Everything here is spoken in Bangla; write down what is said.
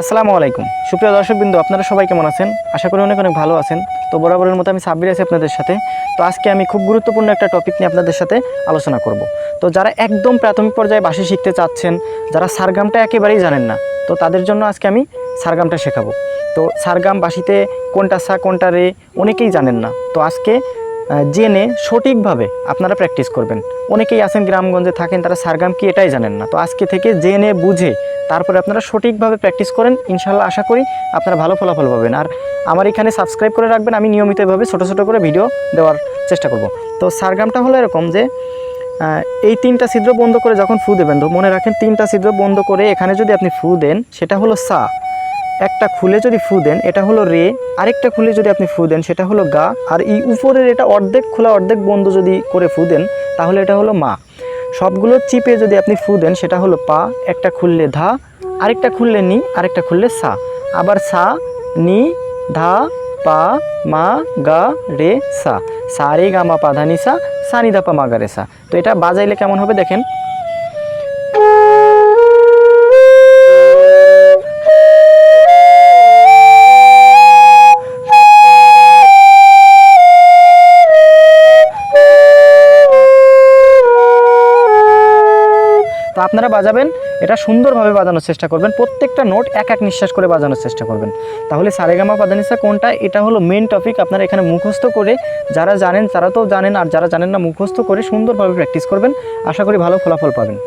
আসসালামু আলাইকুম। সুপ্রিয় দর্শকবৃন্দ, আপনারা সবাই কেমন আছেন? আশা করি অনেক অনেক ভালো আছেন। তো বরাবরের মতো আমি সাব্বির আছি আপনাদের সাথে। তো আজকে আমি খুব গুরুত্বপূর্ণ একটা টপিক নিয়ে আপনাদের সাথে আলোচনা করব। তো যারা একদম প্রাথমিক পর্যায়ে বাসি শিখতে চাচ্ছেন, যারা সারগামটা একেবারেই জানেন না, তো তাদের জন্য আজকে আমি সারগামটা শেখাবো। তো সারগাম বাসিতে কোনটা সা, কোনটা রে অনেকেই জানেন না। তো আজকে জেনে সঠিকভাবে আপনারা প্র্যাকটিস করবেন। অনেকেই আছেন গ্রামগঞ্জে, থাকেন তারা সারগাম কি এটাই জানেন না। তো আজকে থেকে জেনে বুঝে তারপরে আপনারা সঠিকভাবে প্র্যাকটিস করেন ইনশাল্লাহ আশা করি আপনারা ভালো ফলাফল পাবেন। আর আমার এখানে সাবস্ক্রাইব করে রাখবেন, আমি নিয়মিত এভাবে ছোটো ছোটো করে ভিডিও দেওয়ার চেষ্টা করব। তো সারগামটা হলো এরকম যে এই তিনটা ছিদ্র বন্ধ করে যখন ফু দেবেন, তো মনে রাখেন তিনটা ছিদ্র বন্ধ করে এখানে যদি আপনি ফু দেন, সেটা হলো সা। একটা খুলে যদি ফু দেন, এটা হলো রে। আরেকটা খুলে যদি আপনি ফু দেন, সেটা হলো গা। আর এই উপরের এটা অর্ধেক খোলা, অর্ধেক বন্ধ যদি করে ফু দেন, তাহলে এটা হলো মা। সবগুলো চিপে যদি আপনি ফু দেন, সেটা হলো পা। একটা খুললে ধা, আরেকটা খুললে নি, আরেকটা খুললে সা। আবার সা, নি, ধা, পা, মা, গা, রে, সা। সা রে, গা, মা, পা, ধা, নি, সা সা, নি, ধা, পা, মা, গা, রে, সা। তো এটা বাজাইলে কেমন হবে দেখেন? তো আপনারা বাজাবেন, এটা সুন্দরভাবে বাজানোর চেষ্টা করবেন, প্রত্যেকটা নোট এক এক নিঃশ্বাস করে বাজানোর চেষ্টা করবেন। তাহলে সারেগামা পাদানিসা কোনটা? এটা হলো মেন টপিক আপনারা এখানে মুখস্থ করে, যারা জানেন তারা তো জানেন, আর যারা জানেন না মুখস্থ করে সুন্দরভাবে প্র্যাকটিস করবেন। আশা করি ভালো ফলাফল পাবেন।